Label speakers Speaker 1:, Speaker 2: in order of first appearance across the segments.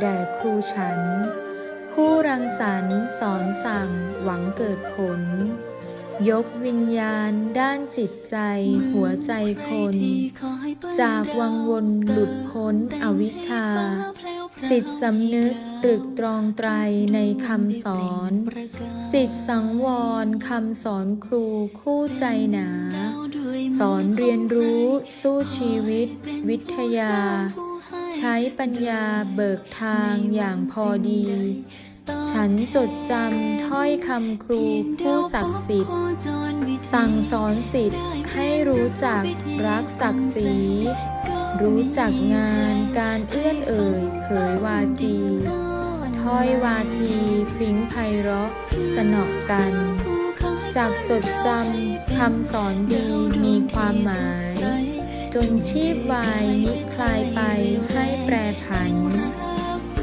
Speaker 1: แด่ครูฉัน ผู้รังสรรค์สอนสั่งหวังเกิดผล ยกวิญญาณด้านจิตใจหัวใจคน จากวังวนหลุดพ้นอวิชชา สิทธิสำนึกตรึกตรองไตรในคำสอน สิทธิสังวรคำสอนครูคู่ใจหนา สอนเรียนรู้สู้ชีวิต วิทยา ใช้ปัญญาเบิกทางอย่างพอดี ฉันจดจำถ้อยคำครูผู้ศักดิ์สิทธิ์ สั่งสอนสิทธิ์ให้รู้จักรักศักดิ์ศรีรู้จักงานการเอื้อนเอ่ยเผยวาจีถ้อยวาทีพริ้งไพเราะสนอกัน จากจดจำคำสอนดีมีความหมาย จนชีพวายมิคลายไปให้แปรผัน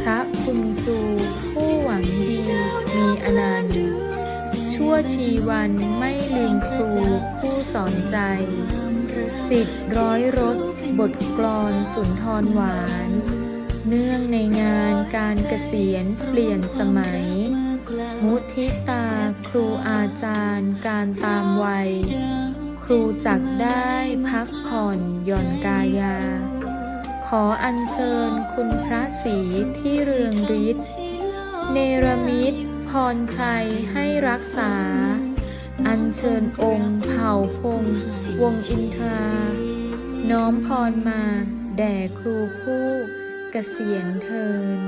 Speaker 1: พระคุณครูผู้หวังดีมีอนันต์ ชั่วชีวันไม่ลืมครูผู้สอนใจ สิทธิ์ร้อยรถบทกลอนสุนทรหวาน เนื่องในงานการเกษียณเปลี่ยนสมัย มุทิตาครูอาจารย์การตามวัย ครูจักได้พักผ่อนหย่อนกายา ขออัญเชิญคุณพระศรีที่เรืองฤทธิ์เนรมิตพรชัยให้รักษา อัญเชิญองค์เผ่าพงวงอินทรา น้อมพรมาแด่ครูผู้เกษียณเทิน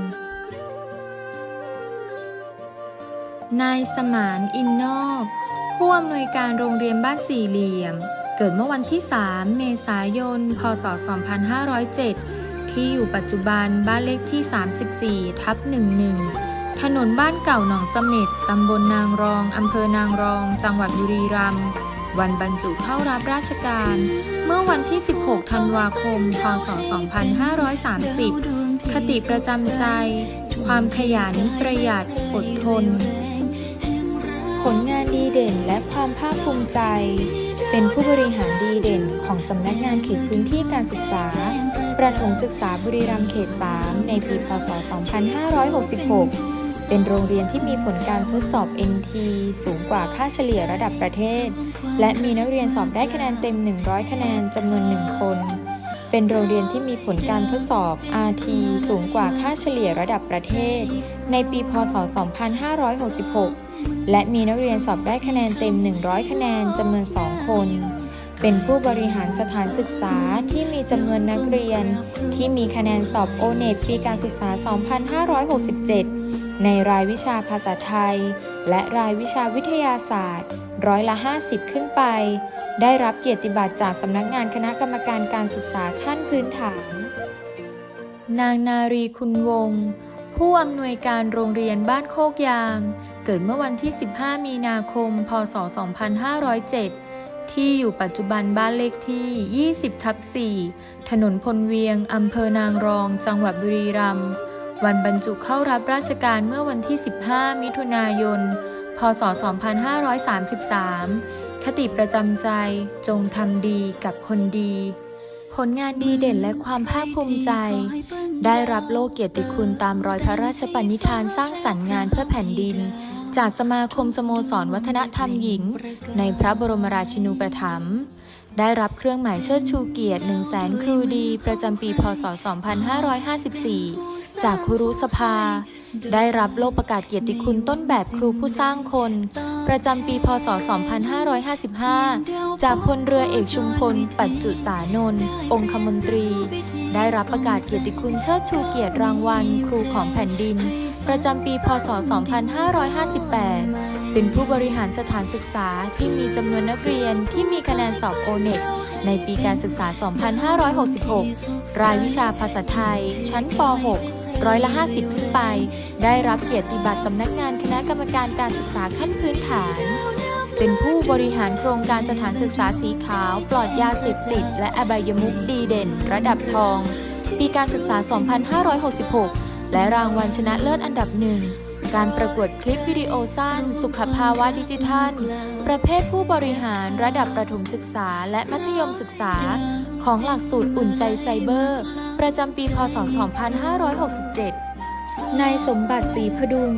Speaker 1: นายสมานอินนอก ผู้อำนวยการโรงเรียนบ้านสี่เหลี่ยม เกิดเมื่อวันที่ 3 เมษายน พศ 2507 ที่อยู่ปัจจุบันบ้านเลขที่ 34 ทับ 11 ถนนบ้านเก่าหนองเสม็ดตำบลนางรอง อำเภอนางรอง จังหวัดบุรีรัมย์วันบรรจุเข้ารับราชการ เมื่อวันที่ 16 ธันวาคม พศ 2530 คติประจำใจ ความขยันประหยัดอดทน ลงานดีเด่นและความภาคภูมิใจ เป็นผู้บริหารดีเด่นของสำนักงานเขตพื้นที่การศึกษา ประถมศึกษาบุรีรัมย์เขต 3 ในปี พศ 2566 เป็นโรงเรียนที่มีผลการทดสอบ NT สูงกว่าค่าเฉลี่ยระดับประเทศ และมีนักเรียนสอบได้คะแนนเต็ม 100 คะแนนจำนวน 1 คน เป็นโรงเรียนที่มีผลการทดสอบ RT สูงกว่าค่าเฉลี่ยระดับประเทศ ในปี พศ 2566 และมีนักเรียนสอบได้คะแนนเต็ม 100 คะแนนจำนวน 2 คน เป็นผู้บริหารสถานศึกษาที่มีจำนวนนักเรียน ที่มีคะแนนสอบ o n e t ปีการศึกษา 2567 ในรายวิชาภาษาไทย และรายวิชาวิทยาศาสตร์ ร้อยละ 50 ขึ้นไป ได้รับเกียรติบัตรจากสำนักงานคณะกรรมการการศึกษาขั้นพื้นฐาน นางนารีคุณวงศ์ผู้อำนวยการโรงเรียนบ้านโคกยาง เกิดเมื่อวันที่ 15 มีนาคม พศ 2507 ที่อยู่ปัจจุบันบ้านเลขที่ 20 ทับ 4 ถนนพลเวียง อำเภอนางรอง จังหวัดบุรีรัมย์ วันบรรจุเข้ารับราชการเมื่อวันที่ 15 มิถุนายน พศ 2533 คติประจำใจ จงทำดีกับคนดีผลงานดีเด่นและความภาคภูมิใจ ได้รับโล่เกียรติคุณตามรอยพระราชปณิธานสร้างสรรค์งานเพื่อแผ่นดิน จากสมาคมสโมสรวัฒนธรรมหญิง ในพระบรมราชินูปถัมภ์ได้รับเครื่องหมายเชิดชูเกียรติ 1 0 0 0 0แสนครูดี ประจำปี พศ 2554 จากครูสภา ได้รับโลกประกาศเกียรติคุณต้นแบบครูผู้สร้างคน ประจำปี พศ 2555 จากพลเรือเอกชุมพล ปัจจุสานนท์องคมนตรี ได้รับประกาศเกียรติคุณเชิดชูเกียรติรางวัล ครูของแผ่นดิน ประจำปี พศ 2558 เป็นผู้บริหารสถานศึกษาที่มีจำนวนนักเรียนที่มีคะแนนสอบโอเน็ตในปีการศึกษา 2566 รายวิชาภาษาไทย ชั้นป .6 ร้อยละ 50 ขึ้นไป ได้รับเกียรติบัตรสำนักงานคณะกรรมการการศึกษาขั้นพื้นฐาน เป็นผู้บริหารโครงการสถานศึกษาสีขาว ปลอดยาเสพติด และอบายมุขดีเด่น ระดับทอง ปีการศึกษา 2566 และรางวัลชนะเลิศอันดับหนึ่ง การประกวดคลิปวิดีโอสั้น สุขภาวะดิจิทัล ประเภทผู้บริหารระดับประถมศึกษาและมัธยมศึกษา ของหลักสูตรอุ่นใจไซเบอร์ ประจำปี พศ 2567 นายสมบัติศรีพดุง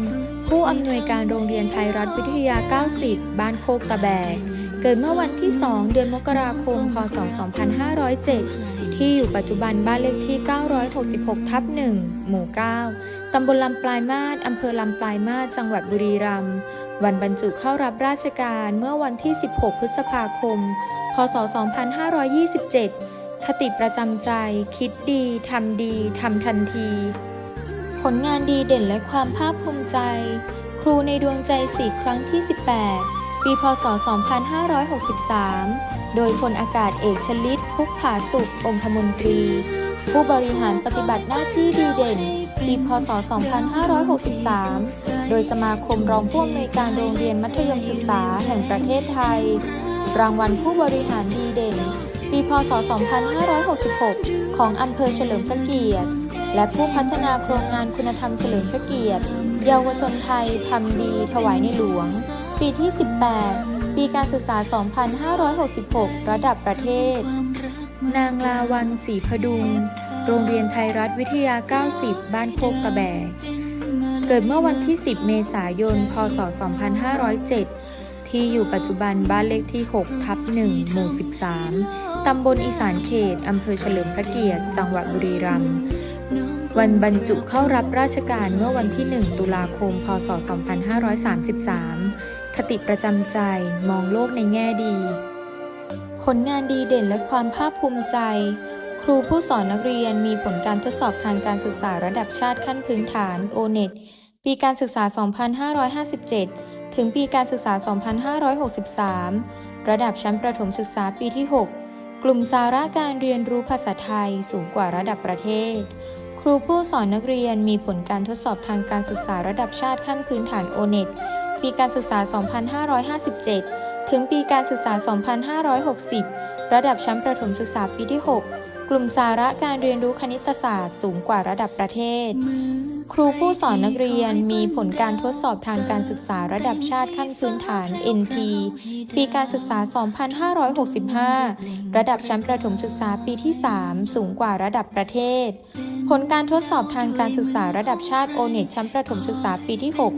Speaker 1: ผู้อำนวยการโรงเรียนไทยรัฐวิทยา 90 บ้านโคกตะแบก เกิดเมื่อวันที่ 2 เดือนมกราคม พศ 2507 ที่อยู่ปัจจุบันบ้านเลขที่ 966 ทับ 1 หมู่ 9 ตำบลลำปลายมาศอำเภอลำปลายมาศจังหวัดบุรีรัมย์ วันบรรจุเข้ารับราชการเมื่อวันที่ 16 พฤษภาคม พศ 2527 คติประจำใจ คิดดี ทำดี ทำทันที ผลงานดีเด่นและความภาคภูมิใจ ครูในดวงใจสีครั้งที่ 18 ปี พศ 2563 โดยพลอากาศเอกชลิตพุกผาสุของคมนตรี ผู้บริหารปฏิบัติหน้าที่ดีเด่น ปี พศ 2563 โดยสมาคมรองผู้อำนวยการโรงเรียนมัธยมศึกษาแห่งประเทศไทย รางวัลผู้บริหารดีเด่น ปี พศ 2566 ของอำเภอเฉลิมพระเกียรติ และผู้พัฒนาโครงงานคุณธรรมเฉลิมพระเกียรติ เยาวชนไทยทำดีถวายในหลวง ปีที่ 18 ปีการศึกษา 2566 ระดับประเทศ นางลาวันศรีพดุง โรงเรียนไทยรัฐวิทยา 90 บ้านโคกตะแบก เกิดเมื่อวันที่ 10 เมษายน พศ 2507 ที่อยู่ปัจจุบันบ้านเลขที่ 6 ทับ 1 หมู่ 13 ตำบลอีสานเขต อำเภอเฉลิมพระเกียรติ จังหวัดบุรีรัมย์วันบรรจุเข้ารับราชการเมื่อวันที่ 1 ตุลาคม พศ 2533 คติประจำใจมองโลกในแง่ดี ผลงานดีเด่นและความภาคภูมิใจ ครูผู้สอนนักเรียนมีผลการทดสอบทางการศึกษาระดับชาติขั้นพื้นฐาน o n e t ปีการศึกษา 2557 ถึงปีการศึกษา 2563 ระดับชั้นประถมศึกษาปีที่ 6 กลุ่มสาระการเรียนรู้ภาษาไทยสูงกว่าระดับประเทศ ครูผู้สอนนักเรียนมีผลการทดสอบทางการศึกษาระดับชาติขั้นพื้นฐานโอเน็ตปีการศึกษา 2557 ถึงปีการศึกษา 2560 ระดับชั้นประถมศึกษาปีที่ 6 กลุ่มสาระการเรียนรู้คณิตศาสตร์สูงกว่าระดับประเทศ ครูผู้สอนนักเรียนมีผลการทดสอบทางการศึกษาระดับชาติขั้นพื้นฐาน NT ปีการศึกษา 2565 ระดับชั้นประถมศึกษาปีที่ 3 สูงกว่าระดับประเทศ ผลการทดสอบทางการศึกษาระดับชาติ o n e t ชั้นประถมศึกษาปีที่ 6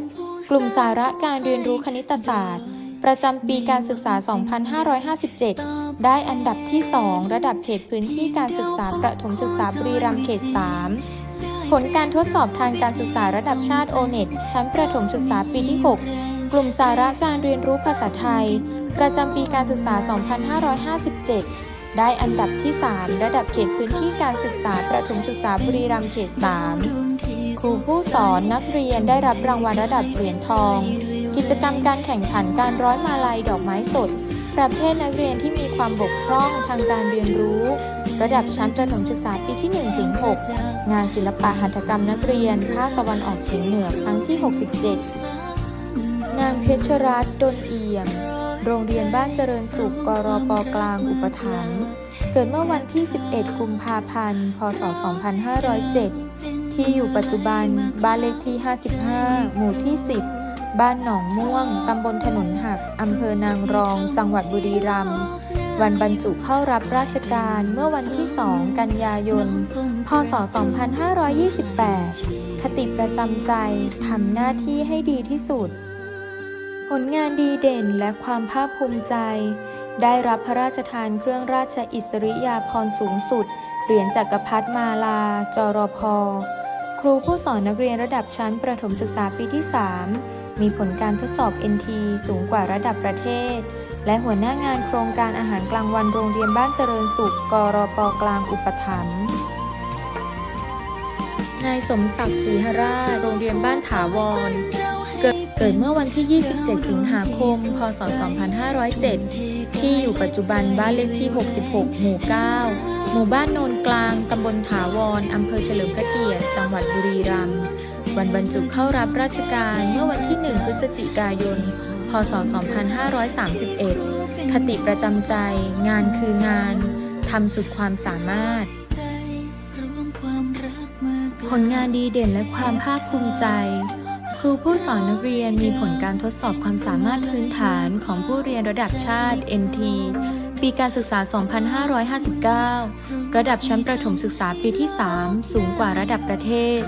Speaker 1: กลุ่มสาระการเรียนรู้คณิตศาสตร์ ประจำปีการศึกษา 2557 ได้อันดับที่ 2 ระดับเขตพื้นที่การศึกษาประถมศึกษาบุรีรัมย์เขต 3 ผลการทดสอบทางการศึกษาระดับชาติ o n e t ชั้นประถมศึกษาปีที่ 6 กลุ่มสาระการเรียนรู้ภาษาไทย ประจำปีการศึกษา 2557 ได้อันดับที่ 3 ระดับเขตพื้นที่การศึกษาประถมศึกษาบุรีรัมย์เขต 3 ครูผู้สอนนักเรียนได้รับรางวัลระดับเหรียญทอง กิจกรรมการแข่งขันการร้อยมาลัยดอกไม้สด ประเภทนักเรียนที่มีความบกพร่องทางการเรียนรู้ ระดับชั้นประถมศึกษาปีที่ 1 ถึง 6 งานศิลปะหัตถกรรมนักเรียนภาคตะวันออกเฉียงเหนือครั้งที่ 67 นางเพชรรัตน์ดนเอี่ยม โรงเรียนบ้านเจริญสุข กรปกลางอุปถัมภ์ เกิดเมื่อวันที่ 11 กุมภาพันธ์ พศ 2507 ที่อยู่ปัจจุบันบ้านเลขที่ 55 หมู่ที่ 10 บ้านหนองม่วง ตำบลถนนหัก อำเภอนางรอง จังหวัดบุรีรัมย์ วันบรรจุเข้ารับราชการเมื่อวันที่ 2 กันยายน พศ 2528 คติประจำใจทำหน้าที่ให้ดีที่สุด ผลงานดีเด่นและความภาคภูมิใจ ได้รับพระราชทานเครื่องราชอิสริยาภรณ์สูงสุด เหรียญจักรพรรดิมาลา จรพ ครูผู้สอนนักเรียนระดับชั้นประถมศึกษาปีที่ 3 มีผลการทดสอบ NT สูงกว่าระดับประเทศ และหัวหน้างานโครงการอาหารกลางวันโรงเรียนบ้านเจริญสุข กรปกลางอุปถัมภ์นายสมศักดิ์ศรีหราชโรงเรียนบ้านถาวร เกิดเมื่อวันที่ 27 สิงหาคม พศ 2507 ที่อยู่ปัจจุบันบ้านเลขที่ 66 หมู่ 9 หมู่บ้านโนนกลาง ตำบลถาวร อำเภอเฉลิมพระเกียรติ จังหวัดบุรีรัมย์ วันบรรจุเข้ารับราชการเมื่อวันที่ 1 พฤศจิกายน พศ 2531 คติประจำใจ งานคืองาน ทำสุดความสามารถ ผลงานดีเด่นและความภาคภูมิใจ ครูผู้สอนนักเรียนมีผลการทดสอบความสามารถพื้นฐานของผู้เรียนระดับชาติ NT ปีการศึกษา 2559 ระดับชั้นประถมศึกษาปีที่ 3 สูงกว่าระดับประเทศ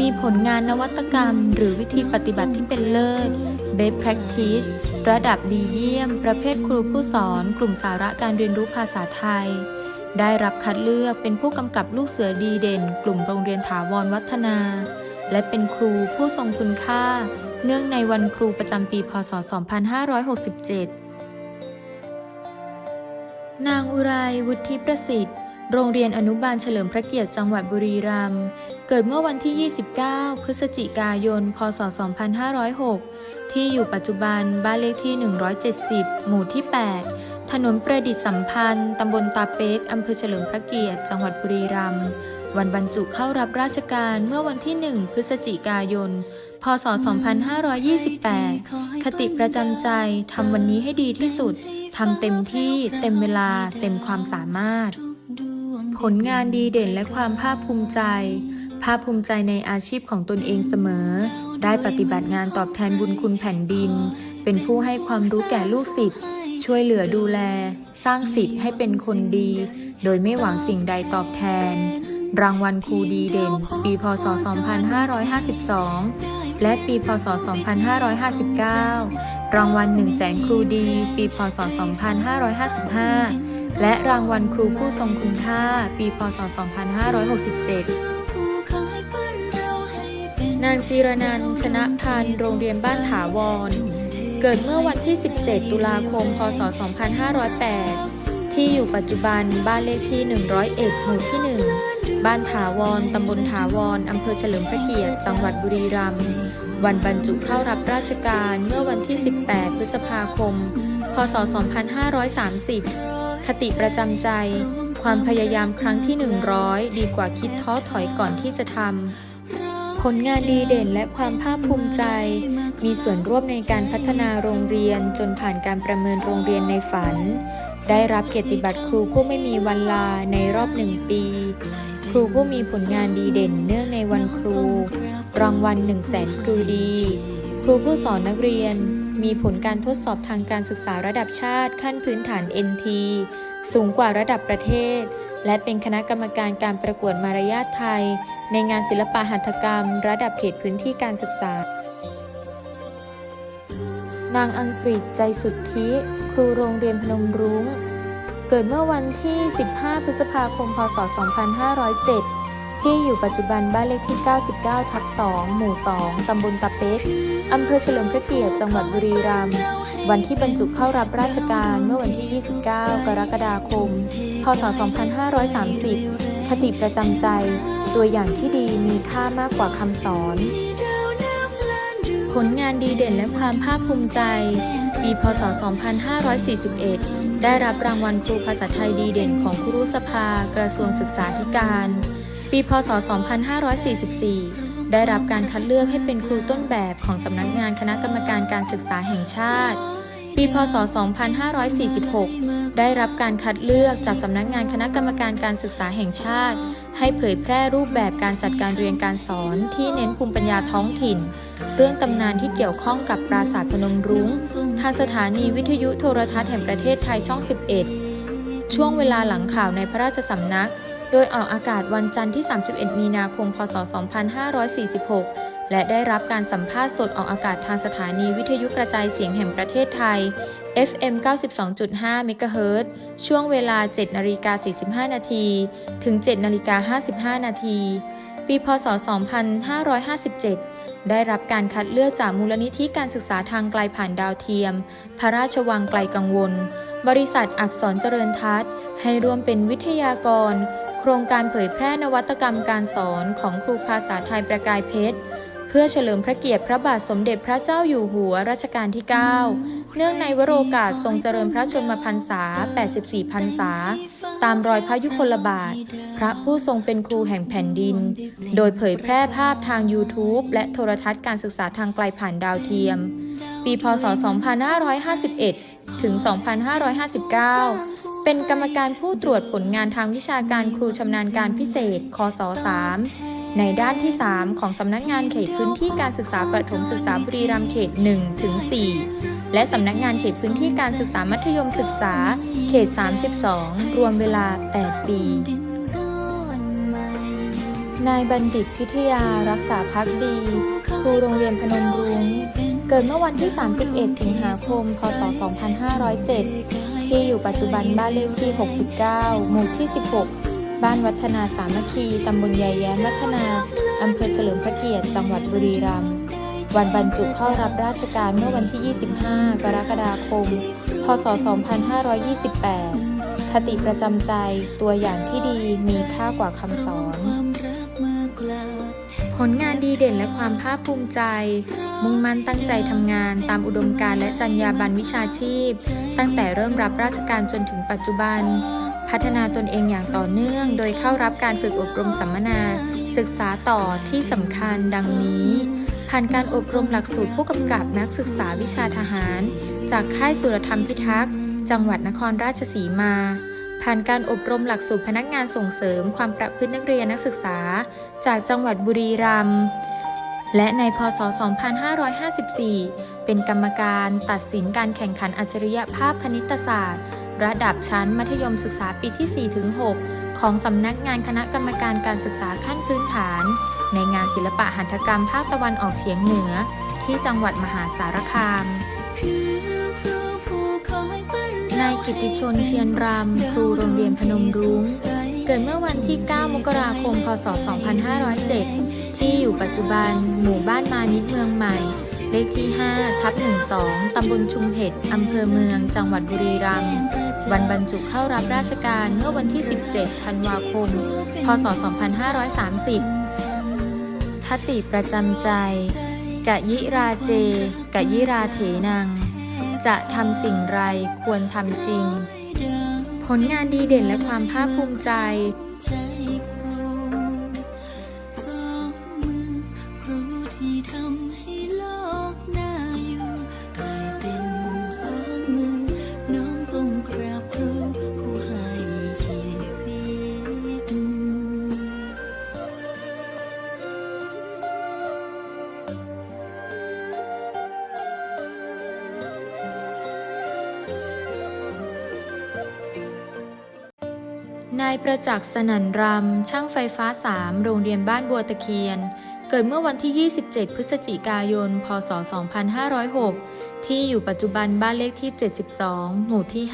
Speaker 1: มีผลงานนวัตกรรม หรือวิธีปฏิบัติที่เป็นเลิศ Best Practice ระดับดีเยี่ยม ประเภทครูผู้สอน กลุ่มสาระการเรียนรู้ภาษาไทย ได้รับคัดเลือกเป็นผู้กำกับลูกเสือดีเด่น กลุ่มโรงเรียนถาวรวัฒนา และเป็นครูผู้ทรงคุณค่า เนื่องในวันครูประจำปีพศ 2567 นางอุไรวุฒิประสิทธิ์โรงเรียนอนุบาลเฉลิมพระเกียรติจังหวัดบุรีรัมย์ เกิดเมื่อวันที่ 29 พฤศจิกายน พศ 2506 ที่อยู่ปัจจุบันบ้านเลขที่ 170 หมู่ที่ 8 ถนนประดิษฐ์สัมพันธ์ ตำบลตาเป๊ก อำเภอเฉลิมพระเกียรติ จังหวัดบุรีรัมย์ วันบรรจุเข้ารับราชการเมื่อวันที่ 1 พฤศจิกายน พศ 2528 คติประจำใจ ทำวันนี้ให้ดีที่สุด ทำเต็มที่ เต็มเวลา เต็มความสามารถ ผลงานดีเด่นและความภาคภูมิใจ ภาคภูมิใจในอาชีพของตนเองเสมอ ได้ปฏิบัติงานตอบแทนบุญคุณแผ่นดิน เป็นผู้ให้ความรู้แก่ลูกศิษย์ช่วยเหลือดูแล สร้างศิษย์ให้เป็นคนดี โดยไม่หวังสิ่งใดตอบแทน รางวัลครูดีเด่น ปีพศ 2552 และปีพศ 2559 รางวัล1 0 0 0 0แสนครูดี ปีพศ 2555 และรางวัลครูผู้ทรงคุณค่า ปีพศ 2567 นางจีรนันชนะพันธ์โรงเรียนบ้านถาวร เกิดเมื่อวันที่ 17 ตุลาคม พศ 2508 ที่อยู่ปัจจุบันบ้านเลขที่ 101 หมู่ที่ 1 บ้านถาวร ตำบลถาวร อำเภอเฉลิมพระเกียรติ จังหวัดบุรีรัมย์วันบรรจุเข้ารับราชการเมื่อวันที่ 18 พฤษภาคม พศ 2530 คติประจำใจ ความพยายามครั้งที่ 100 ดีกว่าคิดท้อถอยก่อนที่จะทำ ผลงานดีเด่นและความภาคภูมิใจ มีส่วนร่วมในการพัฒนาโรงเรียนจนผ่านการประเมินโรงเรียนในฝัน ได้รับเกียรติบัตรครูผู้ไม่มีวันลาในรอบหนึ่งปี ครูผู้มีผลงานดีเด่นเนื่องในวันครู รางวัล1 0 0 0 0แสนครูดี ครูผู้สอนนักเรียน มีผลการทดสอบทางการศึกษาระดับชาติขั้นพื้นฐาน NT สูงกว่าระดับประเทศ และเป็นคณะกรรมการการประกวดมารยาทไทย ในงานศิลปะหัตถกรรม ระดับเขตพื้นที่การศึกษา นางอังกฤษใจสุทธิ ครูโรงเรียนพนมรุง้ง เกิดเมื่อวันที่ 15 พฤษภาคม พศ 2507 ที่อยู่ปัจจุบันบ้านเลขที่ 99 ทับ 2 หมู่ 2 ตำบลตะเป๊กอำเภอเฉลิมพระเกียรติ จังหวัดบุรีรัมย์ วันที่บรรจุเข้ารับราชการเมื่อวันที่ 29 กรกฎาคม พศ 2530 คติประจำใจ ตัวอย่างที่ดีมีค่ามากกว่าคำสอน ผลงานดีเด่นและความภาคภูมิใจ ปีพศ 2541 ได้รับรางวัลครูภาษาไทยดีเด่นของครูสภา กระทรวงศึกษาธิการ ปีพศ 2544ได้รับการคัดเลือกให้เป็นครูต้นแบบของสำนักงานคณะกรรมการการศึกษาแห่งชาติ ปี พศ 2546 ได้รับการคัดเลือกจากสำนักงานคณะกรรมการการศึกษาแห่งชาติ ให้เผยแพร่รูปแบบการจัดการเรียนการสอนที่เน้นภูมิปัญญาท้องถิ่น เรื่องตำนานที่เกี่ยวข้องกับปราสาทพนมรุง้ง ทางสถานีวิทยุโทรทัศน์แห่งประเทศไทยช่อง 11 ช่วงเวลาหลังข่าวในพระราชสำนัก โดยออกอากาศวันจันทร์ที่ 31 มีนาคม พศ 2546 และได้รับการสัมภาษณ์สดออกอากาศทางสถานีวิทยุกระจายเสียงแห่งประเทศไทย FM 92.5เมกะเฮิรตซ์ช่วงเวลา 7นาฬิกา45 นาที ถึง 7นาฬิกา55 นาที ปีพศ 2557 ได้รับการคัดเลือกจากมูลนิธิการศึกษาทางไกลผ่านดาวเทียม พระราชวังไกลกังวล บริษัทอักษรเจริญทัศน์ ให้ร่วมเป็นวิทยากร โครงการเผยแพร่นวัตกรรมการสอนของครูภาษาไทยประกายเพชร พื่อเฉลิมพระเกียรติพระบาทสมเด็จพระเจ้าอยู่หัวรัชกาลที่ 9 เนื่องในวโรกาสทรงเจริญพระชนมพรรษา 84 พรรษา ตามรอยพระยุคลบาท พระผู้ทรงเป็นครูแห่งแผ่นดิน โดยเผยแพร่ภาพทาง YouTube และโทรทัศน์การศึกษาทางไกลผ่านดาวเทียม ปี พศ 2551 ถึง 2559 เป็นกรรมการผู้ตรวจผลงานทางวิชาการครูชำนาญการพิเศษ คศ 3 ในด้านที่ 3 ของสำนักงานเขตพื้นที่การศึกษาประถมศึกษาบุรีรัมย์เขต1ถึง4และสำนักงานเขตพื้นที่การศึกษามัธยมศึกษา เขต 32 รวมเวลา 8 ปี นายบัณฑิตพิทยารักษาพักดี ครูโรงเรียนพนมรุง้ง เกิดเมื่อวันที่ 31 สิงหาคม พศ 2507 ที่อยู่ปัจจุบันบ้านเลขที่ 69 หมู่ที่ 16 บ้านวัฒนาสามัคคี ตำบลยายแย้มวัฒนา อำเภอเฉลิมพระเกียรติ จังหวัดบุรีรัมย์ วันบรรจุเข้ารับราชการเมื่อวันที่ 25 กรกฎาคม พศ 2528 คติประจำใจ ตัวอย่างที่ดีมีค่ากว่าคำสอน ผลงานดีเด่นและความภาคภูมิใจ มุ่งมั่นตั้งใจทำงานตามอุดมการณ์และจรรยาบรรณวิชาชีพ ตั้งแต่เริ่มรับราชการจนถึงปัจจุบัน พัฒนาตนเองอย่างต่อเนื่อง โดยเข้ารับการฝึกอบรมสัมมนา ศึกษาต่อที่สำคัญดังนี้ ผ่านการอบรมหลักสูตรผู้กำกับนักศึกษาวิชาทหาร จากค่ายสุรธรรมพิทักษ์จังหวัดนครราชสีมา ผ่านการอบรมหลักสูตรพนักงานส่งเสริมความประพฤตินักเรียนนักศึกษา จากจังหวัดบุรีรัมย์และในพศ 2554 เป็นกรรมการตัดสินการแข่งขันอัจฉริยภาพคณิตศาสตร์ ระดับชั้นมัธยมศึกษาปีที่ 4-6 ของสำนักงานคณะกรรมการการศึกษาขั้นพื้นฐาน ในงานศิลปะหัตถกรรมภาคตะวันออกเฉียงเหนือ ที่จังหวัดมหาสารคาม นายกิตติชนเชียนรำครูโรงเรียนพนมรุง้ง เกิดเมื่อวันที่ 9 มกราคม พศ 2507 ที่อยู่ปัจจุบันหมู่บ้านมานิดเมืองใหม่ เลขที่ 5 ทับ 12 ตำบลชุมเห็ดอำเภอเมือง จังหวัดบุรีรัมย์ วันบรรจุเข้ารับราชการเมื่อวันที่ 17 ธันวาคม พศ 2530 คติประจำใจ กะยิราเจ กะยิราเถนัง จะทำสิ่งไรควรทำจริง ผลงานดีเด่นและความภาคภูมิใจ
Speaker 2: นายประ
Speaker 1: จักษ์สนันรำ ช่างไฟฟ้า 3 โรงเรียนบ้านบัวตะเคียน เกิดเมื่อวันที่ 27 พฤศจิกายน พศ 2506 ที่อยู่ปัจจุบันบ้านเลขที่ 72 หมู่ที่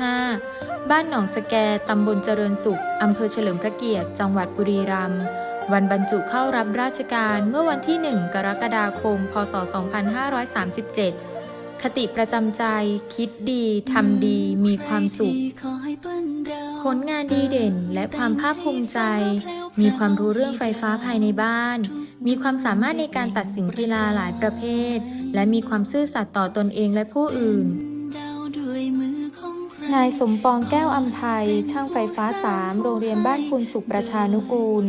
Speaker 1: 5 บ้านหนองสแก ตำบลเจริญสุข อำเภอเฉลิมพระเกียรติ จังหวัดบุรีรัมย์วันบรรจุเข้ารับราชการเมื่อวันที่ 1 กรกฎาคม พศ 2537 คติประจำใจ คิดดี ทำดี มีความสุข
Speaker 2: ขอให้ปั้นดาว
Speaker 1: ผลงานดีเด่นและความภาคภูมิใจ มีความรู้เรื่องไฟฟ้าภายในบ้าน มีความสามารถในการตัดสินกีฬาหลายประเภท และมีความซื่อสัตย์ต่อตนเองและผู้อื่น
Speaker 2: ดาวด้วยมือของใคร
Speaker 1: นายสมปองแก้วอัมภัย ช่างไฟฟ้า3โรงเรียนบ้านคุณสุขประชานุกูล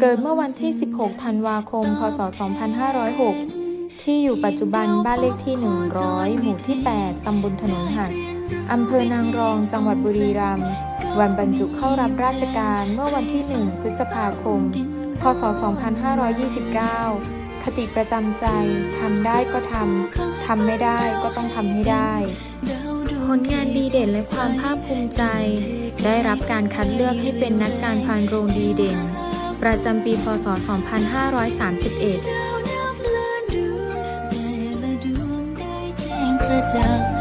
Speaker 1: เกิดเมื่อวันที่ 16 ธันวาคม พศ 2506 ที่อยู่ปัจจุบันบ้านเลขที่ 100 หมู่ที่ 8 ตำบลถนนหักอำเภอนางรอง จังหวัดบุรีรัมย์ วันบรรจุเข้ารับราชการเมื่อวันที่ 1 พฤษภาคม พศ 2529 คติประจำใจ ทำได้ก็ทำ ทำไม่ได้ก็ต้องทำให้ได้ ผลงานดีเด่นและความภาคภูมิใจ ได้รับการคัดเลือกให้เป็นนักการพานโรงดีเด่น ประจำปี พศ 2531
Speaker 2: ด